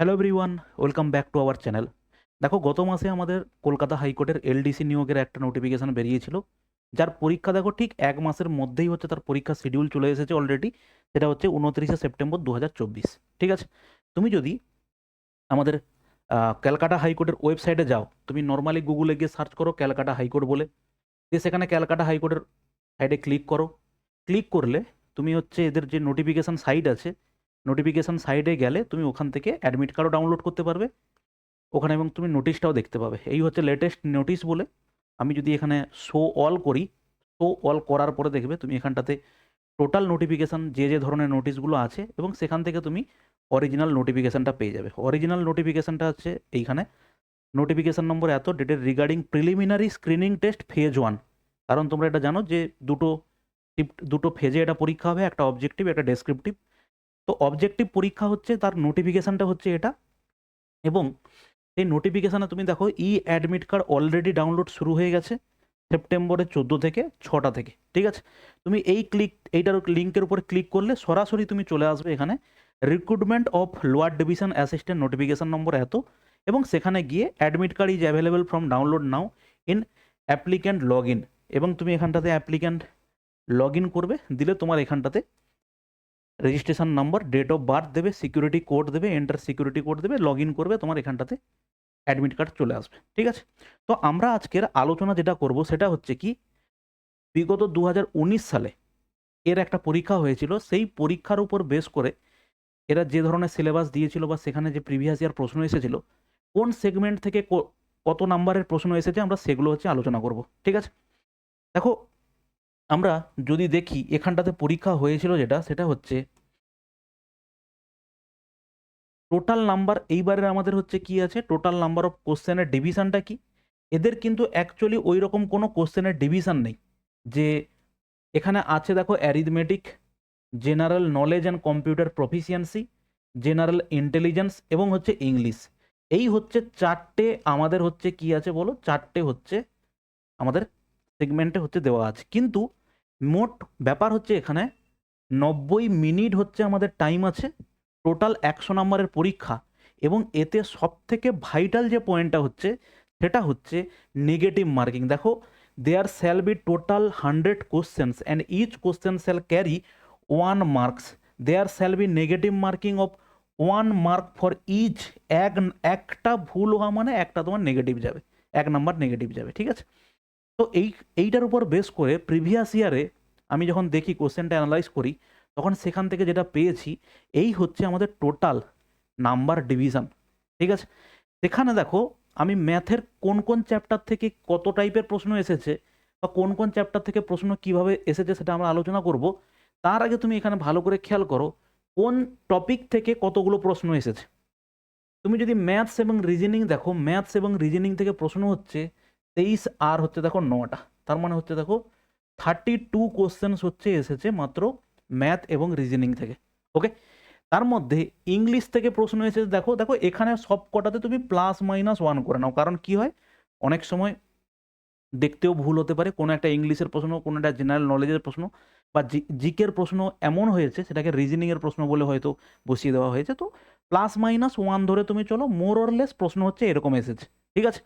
Hello everyone welcome back to our channel দেখো, গত মাসে আমাদের কলকাতা হাইকোর্টের এলডিসি নিয়োগের একটা নোটিফিকেশান বেরিয়েছিল, যার পরীক্ষা দেখো ঠিক এক মাসের মধ্যেই হচ্ছে তার পরীক্ষা শিডিউল চলে এসেছে অলরেডি সেটা হচ্ছে উনত্রিশে সেপ্টেম্বর দু হাজার চব্বিশ, ঠিক আছে? তুমি যদি আমাদের ক্যালকাটা হাইকোর্টের ওয়েবসাইটে যাও, তুমি নর্মালি গুগলে গিয়ে সার্চ করো ক্যালকাটা হাইকোর্ট বলে, দিয়ে সেখানে ক্যালকাটা হাইকোর্টের সাইডে ক্লিক করো ক্লিক করলে তুমি হচ্ছে এদের যে নোটিফিকেশান সাইট আছে নোটিফিকেশান সাইডে গেলে তুমি ওখান থেকে অ্যাডমিট কার্ডও ডাউনলোড করতে পারবে। ওখানে এবং তুমি নোটিশটাও দেখতে পাবে। এই হচ্ছে লেটেস্ট নোটিশ বলে। আমি যদি এখানে শো অল করি শো অল করার পরে দেখবে তুমি এখানটাতে টোটাল নোটিফিকেশান যে যে ধরনের নোটিশগুলো আছে এবং সেখান থেকে তুমি অরিজিনাল নোটিফিকেশানটা পেয়ে যাবে। অরিজিনাল নোটিফিকেশানটা হচ্ছে এইখানে। নোটিফিকেশান নম্বর এত ডেটের regarding preliminary screening test phase one কারণ তোমরা এটা জানো যে দুটো দুটো ফেজে এটা পরীক্ষা হবে, একটা অবজেক্টিভ একটা ডেসক্রিপটিভ তো অবজেক্টিভ পরীক্ষা হচ্ছে তার নোটিফিকেশানটা হচ্ছে এটা। এবং এই নোটিফিকেশানে তুমি দেখো e admit card already download শুরু হয়ে গেছে সেপ্টেম্বরের চোদ্দ থেকে ছটা থেকে, ঠিক আছে? তুমি এই ক্লিক এইটার লিঙ্কের উপর ক্লিক করলে সরাসরি তুমি চলে আসবে এখানে। Recruitment of lower division assistant notification number এত। এবং সেখানে গিয়ে admit card is available from download now in applicant log in এবং তুমি এখানটাতে অ্যাপ্লিক্যান্ট লগ ইন করবে, দিলে তোমার এখানটাতে registration number date of birth দেবে সিকিউরিটি কোড দেবে এন্টার সিকিউরিটি কোড দেবে লগ ইন করবে, তোমার এখানটাতে অ্যাডমিট কার্ড চলে আসবে। ঠিক আছে? তো আমরা আজকের আলোচনা যেটা করব সেটা হচ্ছে কি, বিগত দু হাজার উনিশ সালে এর একটা পরীক্ষা হয়েছিল। সেই পরীক্ষার উপর বেস করে এরা যে ধরনের সিলেবাস দিয়েছিল বা সেখানে যে প্রিভিয়াস ইয়ার প্রশ্ন এসেছিল, কোন সেগমেন্ট থেকে কত নাম্বারের প্রশ্ন এসেছে আমরা সেগুলো হচ্ছে আলোচনা করব। ঠিক আছে? দেখো আমরা যদি দেখি এখানটাতে পরীক্ষা হয়েছিল যেটা, সেটা হচ্ছে টোটাল নাম্বার এইবারের আমাদের হচ্ছে কি আছে? টোটাল নাম্বার অফ কোশ্চেনের ডিভিশনটা কি? এদের কিন্তু অ্যাকচুয়ালি ওই রকম কোনো কোশ্চেনের ডিভিশন নেই। যে এখানে আছে দেখো arithmetic general knowledge and computer proficiency general intelligence এবং হচ্ছে ইংলিশ এই হচ্ছে চারটে আমাদের হচ্ছে কি আছে বলো? চারটে হচ্ছে আমাদের সেগমেন্টে হচ্ছে দেওয়া আছে। কিন্তু মোট ব্যাপার হচ্ছে এখানে নব্বই মিনিট হচ্ছে আমাদের টাইম আছে টোটাল একশো নম্বরের পরীক্ষা। এবং এতে সব থেকে ভাইটাল যে পয়েন্টটা হচ্ছে, সেটা হচ্ছে নেগেটিভ মার্কিং দেখো there shall be total hundred questions and each question shall carry one marks there shall be negative marking of one mark for each এক, একটা ভুল হওয়া মানে একটা তোমার নেগেটিভ যাবে। এক নাম্বার নেগেটিভ যাবে, ঠিক আছে? তো এই, এইটার উপর বেস করে প্রিভিয়াস ইয়ারে আমি যখন দেখি কোশ্চেনটা অ্যানালাইজ করি, তখন সেখান থেকে যেটা পেয়েছি, এই হচ্ছে আমাদের টোটাল নাম্বার ডিভিশন ঠিক আছে? সেখানে দেখো, আমি ম্যাথের কোন কোন চ্যাপ্টার থেকে কত টাইপের প্রশ্ন এসেছে বা কোন কোন চ্যাপ্টার থেকে প্রশ্ন কীভাবে এসেছে সেটা আমরা আলোচনা করব। তার আগে তুমি এখানে ভালো করে খেয়াল করো, কোন টপিক থেকে কতগুলো প্রশ্ন এসেছে? তুমি যদি ম্যাথস এবং রিজনিং দেখো ম্যাথস এবং রিজনিং থেকে প্রশ্ন হচ্ছে তেইশ আর হচ্ছে দেখো নটা। তার মানে হচ্ছে দেখো থার্টি টু কোশ্চেন্স হচ্ছে এসেছে মাত্র ম্যাথ এবং রিজনিং থেকে ওকে তার মধ্যে ইংলিশ থেকে প্রশ্ন এসেছে, দেখো দেখো এখানে সব কটাতে তুমি প্লাস মাইনাস ওয়ান করে নাও। কারণ কি হয়? অনেক সময় দেখতেও ভুল হতে পারে, কোনো একটা ইংলিশের প্রশ্ন, কোনো একটা জেনারেল নলেজের প্রশ্ন, বা জিকের প্রশ্ন এমন হয়েছে, সেটাকে রিজনিংয়ের প্রশ্ন বলে হয়তো বসিয়ে দেওয়া হয়েছে। তো প্লাস মাইনাস ওয়ান ধরে তুমি চলো মোর অরলেস প্রশ্ন হচ্ছে এরকম এসেছে, ঠিক আছে?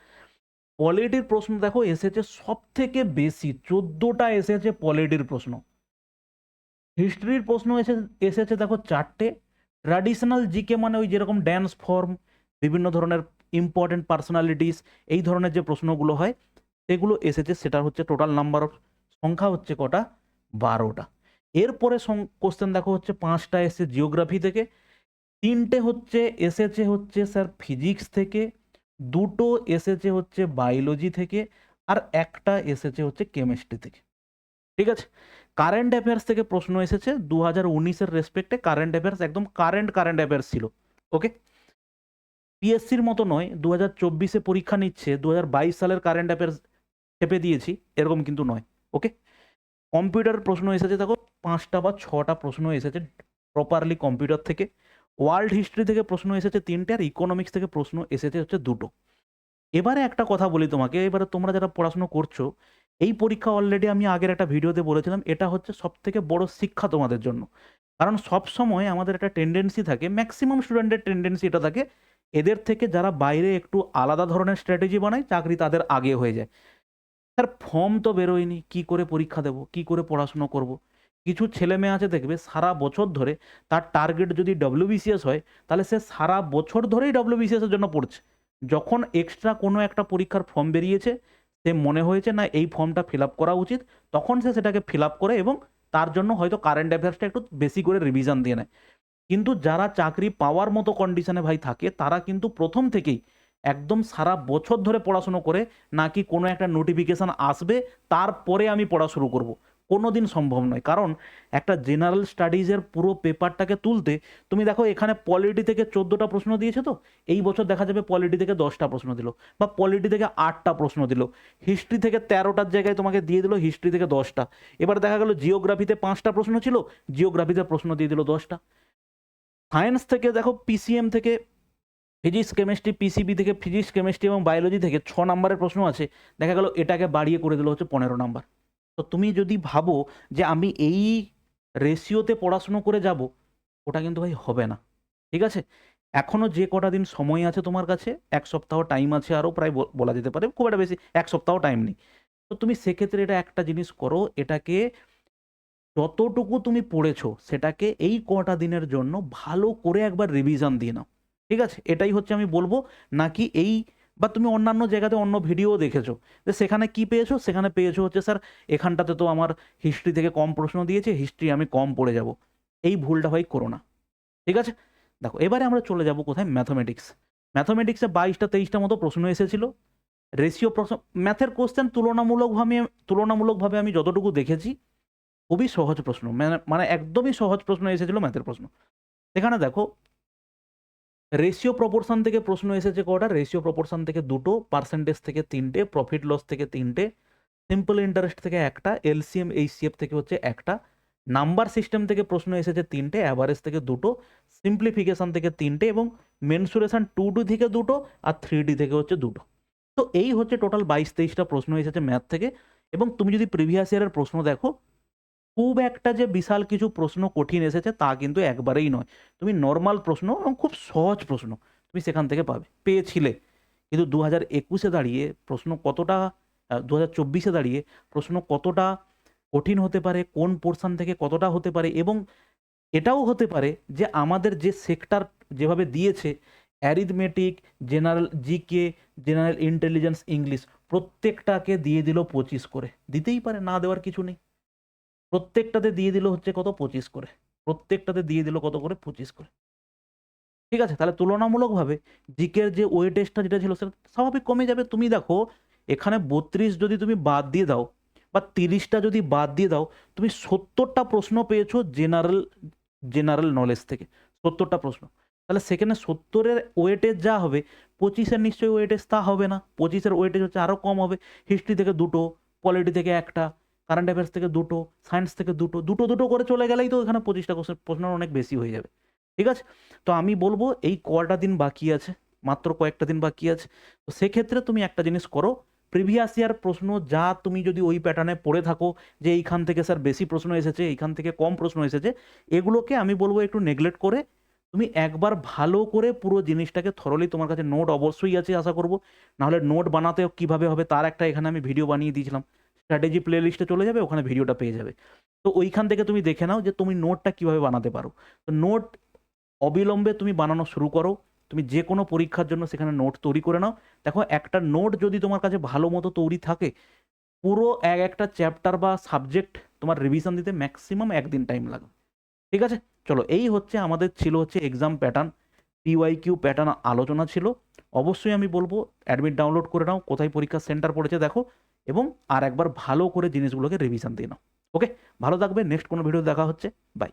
পলিটির প্রশ্ন দেখো, এসেছে সব থেকে বেশি, চোদ্দোটা এসেছে পলিটির প্রশ্ন। হিস্ট্রির প্রশ্ন এসে, এসেছে দেখো চারটে। ট্র্যাডিশনাল জিকে মানে ওই যেরকম ড্যান্স ফর্ম বিভিন্ন ধরনের ইম্পর্টেন্ট পার্সোনালিটিস এই ধরনের যে প্রশ্নগুলো হয় সেগুলো এসেছে সেটা হচ্ছে টোটাল নাম্বার অফ সংখ্যা হচ্ছে কটা? বারোটা। এরপরে কোশ্চেন দেখো হচ্ছে পাঁচটা এসেছে জিওগ্রাফি থেকে। তিনটে হচ্ছে, এসেছে হচ্ছে স্যার ফিজিক্স থেকে। দুটো এসেছে হচ্ছে বায়োলজি থেকে আর একটা এসেছে হচ্ছে কেমিস্ট্রি থেকে। ঠিক আছে? কারেন্ট অ্যাফেয়ার্স থেকে প্রশ্ন এসেছে দু হাজার উনিশের রেসপেক্টে কারেন্ট অ্যাফেয়ার্স একদম কারেন্ট কারেন্ট অ্যাফেয়ার্স ছিল ওকে পিএসসির মতো নয় দু হাজার চব্বিশে পরীক্ষা নিচ্ছে দু হাজার বাইশ সালের কারেন্ট অ্যাফেয়ার্স চেপে দিয়েছি, এরকম কিন্তু নয় ওকে কম্পিউটার প্রশ্ন এসেছে, দেখো, পাঁচটা বা ছটা প্রশ্ন এসেছে প্রপারলি কম্পিউটার থেকে। ওয়ার্ল্ড হিস্ট্রি থেকে প্রশ্ন এসেছে তিনটে আর ইকোনমিক্স থেকে প্রশ্ন এসেছে হচ্ছে দুটো। এবারে একটা কথা বলি তোমাকে, এবারে তোমরা যারা পড়াশুনো করছ, এই পরীক্ষা অলরেডি আমি আগের একটা ভিডিওতে বলেছিলাম, এটা হচ্ছে সব থেকে বড় শিক্ষা তোমাদের জন্য। কারণ সব সময় আমাদের একটা টেন্ডেন্সি থাকে ম্যাক্সিমাম স্টুডেন্টের টেন্ডেন্সি এটা থাকে, এদের থেকে যারা বাইরে একটু আলাদা ধরনের স্ট্র্যাটেজি বানায়, চাকরি তাদের আগে হয়ে যায়। স্যার ফর্ম তো বেরোয়নি, কি করে পরীক্ষা দেব, কি করে পড়াশুনো করব? কিছু ছেলে মেয়ে আছে দেখবে, সারা বছর ধরে তার টার্গেট যদি ডব্লিউবিসিএস হয়, তাহলে সে সারা বছর ধরেই ডব্লিউবিসিএস এর জন্য পড়ছে। যখন এক্সট্রা কোনো একটা পরীক্ষার ফর্ম বেরিয়েছে, সে মনে হয়েছে না এই ফর্মটা ফিল আপ করা উচিত, তখন সে সেটাকে ফিল আপ করে এবং তার জন্য হয়তো কারেন্ট অ্যাফেয়ার্সটা একটু বেশি করে রিভিশন দিয়ে নেয়। কিন্তু যারা চাকরি পাওয়ার মতো কন্ডিশনে ভাই থাকে, তারা কিন্তু প্রথম থেকেই একদম সারা বছর ধরে পড়াশুনো করে নাকি কোনো একটা নোটিফিকেশান আসবে, তারপরে আমি পড়া শুরু করব। কোনো দিন সম্ভব নয়। কারণ একটা জেনারেল স্টাডিজের পুরো পেপারটাকে তুলতে তুমি দেখো এখানে পলিটি থেকে চোদ্দোটা প্রশ্ন দিয়েছে তো, এই বছর দেখা যাবে পলিটি থেকে দশটা প্রশ্ন দিল বা পলিটি থেকে আটটা প্রশ্ন দিল। হিস্ট্রি থেকে তেরোটার জায়গায় তোমাকে দিয়ে দিল হিস্ট্রি থেকে দশটা। এবার দেখা গেল জিওগ্রাফিতে পাঁচটা প্রশ্ন ছিল জিওগ্রাফিতে প্রশ্ন দিয়ে দিল দশটা। সায়েন্স থেকে দেখো পিসিএম থেকে ফিজিক্স কেমিস্ট্রি পিসিবি থেকে ফিজিক্স কেমিস্ট্রি এবং বায়োলজি থেকে ছ নম্বরের প্রশ্ন আছে, দেখা গেল এটাকে বাড়িয়ে করে দিল হচ্ছে পনেরো নাম্বার। তো তুমি যদি ভাবো যে আমি এই রেশিওতে পড়াশুনো করে যাব, ওটা কিন্তু ভাই হবে না। ঠিক আছে? এখনও যে কটা দিন সময় আছে তোমার কাছে, এক সপ্তাহ টাইম আছে আরও প্রায় বল- যেতে পারে, খুব একটা বেশি, এক সপ্তাহ টাইম নেই। তো তুমি সেক্ষেত্রে এটা একটা জিনিস করো, এটাকে যতটুকু তুমি পড়েছো, সেটাকে এই কটা দিনের জন্য ভালো করে একবার রিভিশন দিয়ে নাও। ঠিক আছে? এটাই হচ্ছে আমি বলব, নাকি এই বা তুমি অন্যান্য জায়গাতে অন্য ভিডিও দেখেছ, যে সেখানে কি পেয়েছ? সেখানে পেয়েছ হচ্ছে, স্যার, এখানটাতে তো আমার হিস্ট্রি থেকে কম প্রশ্ন দিয়েছে হিস্ট্রি আমি কম পড়ে যাব। এই ভুলটা ভাই করো না। ঠিক আছে? দেখো, এবারে আমরা চলে যাব কোথায়? ম্যাথমেটিক্স ম্যাথমেটিক্সে বাইশটা, তেইশটা মতো প্রশ্ন এসেছিল। রেশিও প্রশ্ন ম্যাথের কোশ্চেন তুলনামূলকভাবে তুলনামূলকভাবে আমি যতটুকু দেখেছি, খুবই সহজ প্রশ্ন। মানে মানে একদমই সহজ প্রশ্ন এসেছিল ম্যাথের প্রশ্ন। এখানে দেখো রেশিও প্রপোর্শন থেকে প্রশ্ন এসেছে কটা? রেশিও প্রপোর্শন থেকে দুটো পার্সেন্টেজ থেকে তিনটে প্রফিট লস থেকে তিনটে সিম্পল ইন্টারেস্ট থেকে একটা এলসিএম এইচসিএফ থেকে হচ্ছে একটা নাম্বার সিস্টেম থেকে প্রশ্ন এসেছে তিনটে অ্যাভারেজ থেকে দুটো সিম্পলিফিকেশন থেকে তিনটে এবং মেনসুরেশন টু ডি থেকে দুটো আর থ্রি ডি থেকে হচ্ছে দুটো। তো এই হচ্ছে টোটাল বাইশ তেইশটা প্রশ্ন এসেছে ম্যাথ থেকে এবং তুমি যদি প্রিভিয়াস ইয়ারের প্রশ্ন দেখো খুব একটা যে বিশাল কিছু প্রশ্ন কঠিন এসেছে তা কিন্তু একবারেই নয়। তুমি নর্মাল প্রশ্ন এবং খুব সহজ প্রশ্ন তুমি সেখান থেকে পাবে, পেয়েছিলে। কিন্তু দু হাজার একুশে দাঁড়িয়ে প্রশ্ন কতটা দু হাজার চব্বিশে দাঁড়িয়ে প্রশ্ন কতটা কঠিন হতে পারে, কোন পোর্শন থেকে কতটা হতে পারে এবং এটাও হতে পারে যে আমাদের যে সেক্টর যেভাবে দিয়েছে arithmetic general GK general intelligence English প্রত্যেকটাকে দিয়ে দিল পঁচিশ করে। দিতেই পারে, না দেওয়ার কিছু নেই। প্রত্যেকটাতে দিয়ে দিল হচ্ছে কত? পঁচিশ করে। প্রত্যেকটাতে দিয়ে দিল কত করে? পঁচিশ করে। ঠিক আছে? তাহলে তুলনামূলকভাবে জিকের যে ওয়েটেজটা যেটা ছিল সেটা স্বাভাবিক কমে যাবে। তুমি দেখো, এখানে বত্রিশ যদি তুমি বাদ দিয়ে দাও বা তিরিশটা যদি বাদ দিয়ে দাও, তুমি সত্তরটা প্রশ্ন পেয়েছ জেনারেল জেনারেল নলেজ থেকে। সত্তরটা প্রশ্ন। তাহলে সেখানে সত্তরের ওয়েটেজ যা হবে, পঁচিশের নিশ্চয়ই ওয়েটেজ তা হবে না। পঁচিশের ওয়েটেজ হচ্ছে আরও কম হবে। হিস্ট্রি থেকে দুটো পলিটি থেকে একটা। কারেন্ট অ্যাফেয়ার্স থেকে দুটো সায়েন্স থেকে দুটো দুটো দুটো করে চলে গেলেই তো এখানে পঁচিশটা কোশ্চেন প্রশ্ন অনেক বেশি হয়ে যাবে। ঠিক আছে? তো আমি বলব এই কটা দিন বাকি আছে, মাত্র কয়েকটা দিন বাকি আছে। তো সেক্ষেত্রে তুমি একটা জিনিস করো প্রিভিয়াস ইয়ার প্রশ্ন যা তুমি যদি ওই প্যাটার্নে পড়ে থাকো যে এইখান থেকে স্যার বেশি প্রশ্ন এসেছে, এইখান থেকে কম প্রশ্ন এসেছে, এগুলোকে আমি বলব একটু নেগলেক্ট করে, তুমি একবার ভালো করে পুরো জিনিসটাকে থরলি তোমার কাছে নোট অবশ্যই আছে আশা করব। নাহলে নোট বানাতে কীভাবে হবে তার একটা এখানে আমি ভিডিও বানিয়ে দিয়েছিলাম। স্ট্র্যাটেজি প্লে লিস্টে চলে যাবে, ওখানে ভিডিওটা পেয়ে যাবে। তো ওইখান থেকে তুমি দেখে নাও যে তুমি নোটটা কীভাবে বানাতে পারো। তো নোট অবিলম্বে তুমি বানানো শুরু করো, তুমি যে কোনো পরীক্ষার জন্য সেখানে নোট তৈরি করে নাও। দেখো, একটা নোট যদি তোমার কাছে ভালো মতো তৈরি থাকে, পুরো এক একটা চ্যাপ্টার বা সাবজেক্ট তোমার রিভিশন দিতে ম্যাক্সিমাম একদিন টাইম লাগবে ঠিক আছে? চলো, এই হচ্ছে আমাদের, ছিল হচ্ছে exam pattern P Y Q pattern আলোচনা ছিল। অবশ্যই আমি বলব অ্যাডমিট ডাউনলোড করে নাও, কোথায় পরীক্ষার সেন্টার পড়েছে দেখো। এবং আর একবার ভালো করে জিনিসগুলোকে রিভিশন দিয়ে নাও। ওকে ভালো থাকবে নেক্সট কোনো ভিডিও দেখা হচ্ছে। বাই